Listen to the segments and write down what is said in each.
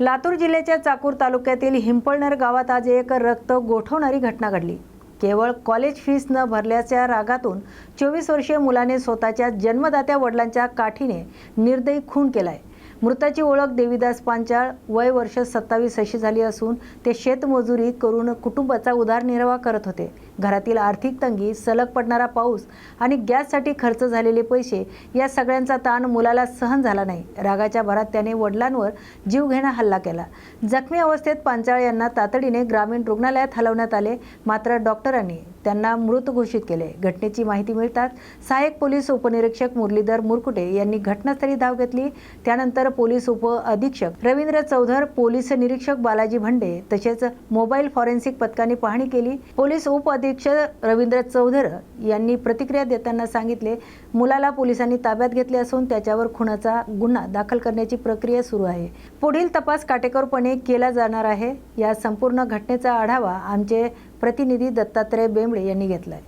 लातूर जिल्ह्याच्या चाकूर तालुक्यातील हिंपळनेर गावात आज एक रक्त गोठवणारी घटना घडली. केवळ कॉलेज फीस न भरल्याच्या रागातून चोवीस वर्षीय मुलाने स्वतःच्या जन्मदात्या वडिलांच्या काठीने निर्दयी खून केलाय. मृताची ओळख देवीदास पांचाळ वय वर्ष सत्तावीस अशी झाली असून ते शेतमजुरी करून कुटुंबाचा उदारनिर्वाह करत होते. घरातील आर्थिक तंगी सलग पडणारा पाऊस आणि गॅससाठी खर्च झालेले पैसे या सगळ्यांचा ताण मुलाला सहन झाला नाही. रागाच्या भरात त्याने वडिलांवर जीवघेणा हल्ला केला. जखमी अवस्थेत पांचाळ यांना तातडीने ग्रामीण रुग्णालयात हलवण्यात आले मात्र डॉक्टरांनी त्यांना मृत घोषित केले. घटनेची माहिती मिळताच सहाय्यक पोलीस उपनिरीक्षक मुरलीधर मुरकुटे यांनी घटनास्थळी धाव घेतली. त्यानंतर पोलीस उप अधीक्षक रवींद्र चौधर पोलीस निरीक्षक बालाजी भंडे तसेच मोबाईल फॉरेन्सिक पथकाने पाहणी केली. पोलीस उप अधीक्षक रवींद्र चौधर यांनी प्रतिक्रिया देताना सांगितले मुलाला पोलिसांनी ताब्यात घेतले असून त्याच्यावर खुनाचा गुन्हा दाखल करण्याची प्रक्रिया सुरू आहे. पुढील तपास काटेकोरपणे केला जाणार आहे. या संपूर्ण घटनेचा आढावा आमचे प्रतिनिधी दत्तात्रय बेंबडे यांनी घेतलाय.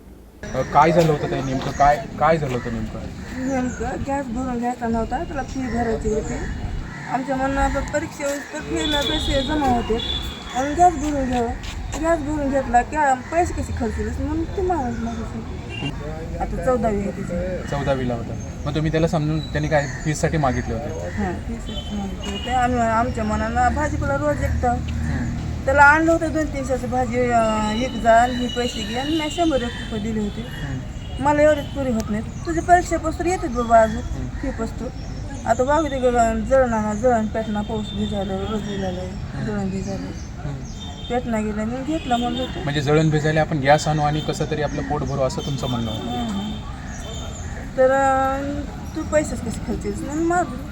अ, काय झालं होतं ते नेमकं? काय काय झालं होतं नेमकं? नेमकं गॅस भरून घ्यायचा नव्हता त्याला फी भरायची होती. आमच्या म्हणणं परीक्षेवर फीला पैसे जमा होते. आणि गॅस भरून घ्यावं गॅस भरून घेतला की पैसे कसे खर्च होते म्हणून ते मागायचं माझ्यासाठी आता चौदावी आहे तिची. चौदावीला होतं. मग तुम्ही त्याला समजून त्यांनी काय फीससाठी मागितले होते? हां मागितले होते. आम्ही आमच्या मनानं भाजीपाला रोज एकदा. त्याला आणलं होतं दोन तीनशेची भाजी एक जा आणि हे पैसे घे आणि मी शंभर रुपये दिले होते. मला एवढेच पुरी होत नाहीत. तुझे परीक्षेपासून येतात बाबा अजून फी पसतो आता बाबा ते जळण जळण पेटणा पाऊस भिजायला रोज भिजायला जळण भिजायला पेटणा गेला मी घेतला म्हणलं होतं. म्हणजे जळण भिजायला आपण गॅस आणू आणि कसं तरी आपलं पोट भरू असं तुमचं म्हणणं होतं. तर तू पैसेच कसे खर्चेस? म्हणून माझं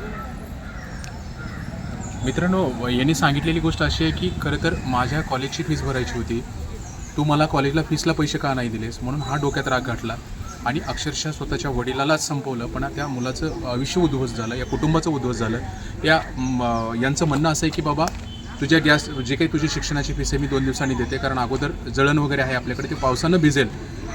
मित्रांनो यांनी सांगितलेली गोष्ट अशी आहे की खरं तर माझ्या कॉलेजची फीस भरायची होती. तू मला कॉलेजला फीसला पैसे का नाही दिलेस? म्हणून हा डोक्यात राग घातला. आणि अक्षरशः स्वतःच्या वडिलालाच संपवलं पण त्या मुलाचं आयुष्य उद्ध्वस्त झालं या कुटुंबाचं उद्ध्वस्त झालं. या यांचं म्हणणं असं आहे की बाबा तुझ्या गॅस जे काही तुझी शिक्षणाची फीस आहे मी दोन दिवसांनी देते कारण अगोदर जळण वगैरे आहे आपल्याकडे ते पावसानं भिजेल.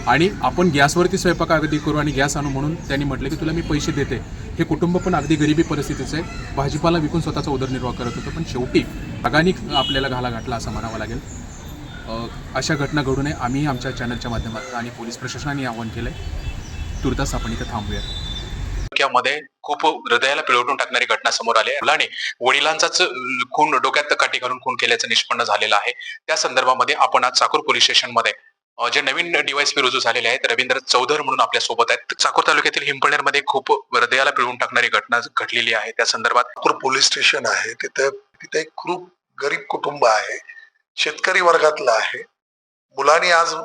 आणि आपण गॅसवरती स्वयंपाक अगदी करू आणि गॅस आणू म्हणून त्यांनी म्हटलं की तुला मी पैसे देते. हे कुटुंब पण अगदी गरिबी परिस्थितीचं आहे. भाजीपाला विकून स्वतःचा उदरनिर्वाह करत होतं. पण शेवटी अगानी आपल्याला घाला घातला असं म्हणावं लागेल. अशा घटना घडू नये. आम्ही आमच्या चॅनलच्या माध्यमातून आणि पोलीस प्रशासनाने आवाहन केलं आहे तुर्तास आपण इथे थांबूया. मध्ये खूप हृदयाला पिळवटून टाकणारी घटना समोर आली आहे. मुलाने वडिलांचाच खून डोक्यात काठी घालून खून केल्याचं निष्पन्न झालेलं आहे. त्या संदर्भामध्ये आपण आज चाकूर पोलीस स्टेशनमध्ये जे नवीन डीवायसपी रुजू झालेले आहेत रवींद्र चौधर म्हणून आपल्यासोबत आहेत. चाकूर तालुक्यातील हिंपळनेरमध्ये खूप हृदयाला पिळून टाकणारी घटना घडलेली आहे. त्या संदर्भात नागपूर पोलीस स्टेशन आहे. तिथे तिथे एक खूप गरीब कुटुंब आहे. शेतकरी वर्गातलं आहे. मुलांनी आज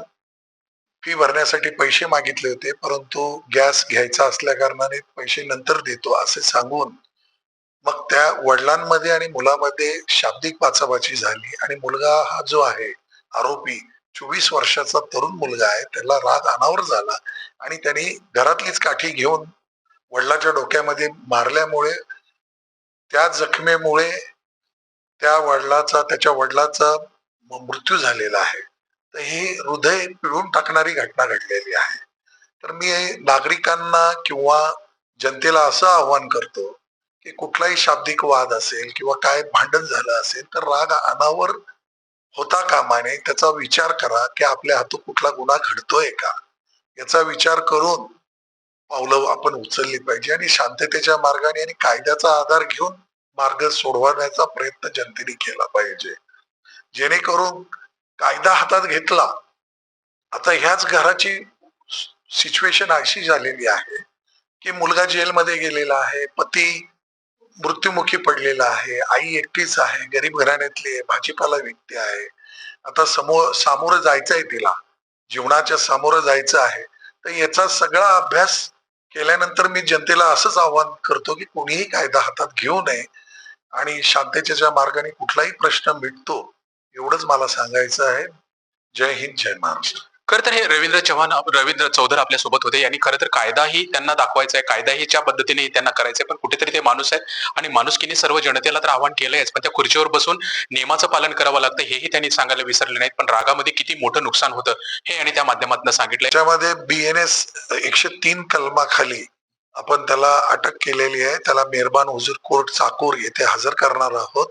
फी भरण्यासाठी पैसे मागितले होते परंतु गॅस घ्यायचा असल्या कारणाने पैसे नंतर देतो असे सांगून मग त्या वडिलांमध्ये आणि मुलामध्ये शाब्दिक पाचापाची झाली. आणि मुलगा हा जो आहे आरोपी चोवीस वर्षाचा तरुण मुलगा आहे. त्याला राग अनावर झाला आणि त्यांनी घरातलीच काठी घेऊन वडिलाच्या डोक्यामध्ये मारल्यामुळे त्या जखमेमुळे त्या वडिलाचा त्याच्या वडिलाचा मृत्यू झालेला आहे. तर ही हृदय पिळून टाकणारी घटना घडलेली आहे. तर मी नागरिकांना किंवा जनतेला असं आव्हान करतो की कुठलाही शाब्दिक वाद असेल किंवा काय भांडण झालं असेल तर राग अनावर होता कामा नये त्याचा विचार करा की आपल्या हातून कुठला गुन्हा घडतोय का? याचा विचार करून पावलं आपण उचलली पाहिजे आणि शांततेच्या मार्गाने आणि कायद्याचा आधार घेऊन मार्ग सोडवण्याचा प्रयत्न जनतेने केला पाहिजे. जेणेकरून कायदा हातात घेतला आता ह्याच घराची सिच्युएशन अशी झालेली आहे की मुलगा जेलमध्ये गेलेला आहे पती मृत्युमुखी पडलेला आहे. आई एकटीच आहे गरीब घराण्यातली आहे भाजीपाला विकते आहे. आता समोर सामोरं जायचंय तिला. जीवनाच्या सामोरं जायचं आहे. तर याचा सगळा अभ्यास केल्यानंतर मी जनतेला असंच आवाहन करतो की कोणीही कायदा हातात घेऊ नये आणि शांततेच्या मार्गाने कुठलाही प्रश्न मिटतो एवढंच मला सांगायचं आहे. जय हिंद जय महाराष्ट्र. खरं तर हे रवींद्र चव्हाण रवींद्र चौधर आपल्यासोबत होते. यांनी खरं तर कायदाही त्यांना दाखवायचा आहे कायदाही ज्या पद्धतीने त्यांना करायचंय. पण कुठेतरी ते माणूस आहेत. आणि माणुसकीने सर्व जनतेला तर आव्हान केलंयच. पण त्या खुर्चीवर बसून नियमाचं पालन करावं लागतं. हेही त्यांनी सांगायला विसरले नाहीत. पण रागामध्ये किती मोठं नुकसान होतं हे आणि त्या माध्यमातून सांगितलं त्यामध्ये बीएनएस एकशे तीन कलमाखाली आपण त्याला अटक केलेली आहे. त्याला मेहरबान हुजूर कोर्ट चाकूर येथे हजर करणार आहोत.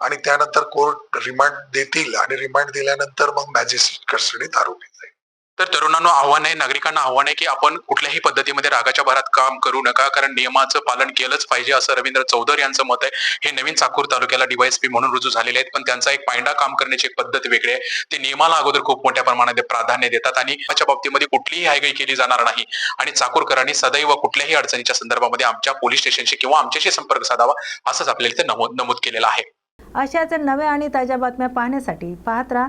आणि त्यानंतर कोर्ट रिमांड देतील. आणि रिमांड दिल्यानंतर मग मॅजिस्ट्रेट कस्टडीत आरोपी जाईल. तर तरुणांना आव्हान आहे नागरिकांना आव्हान आहे की आपण कुठल्याही पद्धतीमध्ये रागाच्या भरात काम करू नका कारण नियमाचं पालन केलंच पाहिजे असं रवींद्र चौधर यांचं मत आहे. हे नवीन चाकूर तालुक्याला डीवायएसपी म्हणून रुजू झालेले आहेत पण त्यांचा एक पायंडा काम करण्याची एक पद्धत वेगळी आहे. ते नियमाला अगोदर खूप मोठ्या प्रमाणात प्राधान्य देतात आणि याच्या बाबतीमध्ये कुठलीही हायगाई केली जाणार नाही. आणि चाकूरकरांनी सदैव कुठल्याही अडचणीच्या संदर्भामध्ये आमच्या पोलीस स्टेशनशी किंवा आमच्याशी संपर्क साधावा असंच आपल्याला इथे नमूद नमूद केलेलं आहे. अशाच नव्या आणि ताज्या बातम्या पाहण्यासाठी पाहत राहा.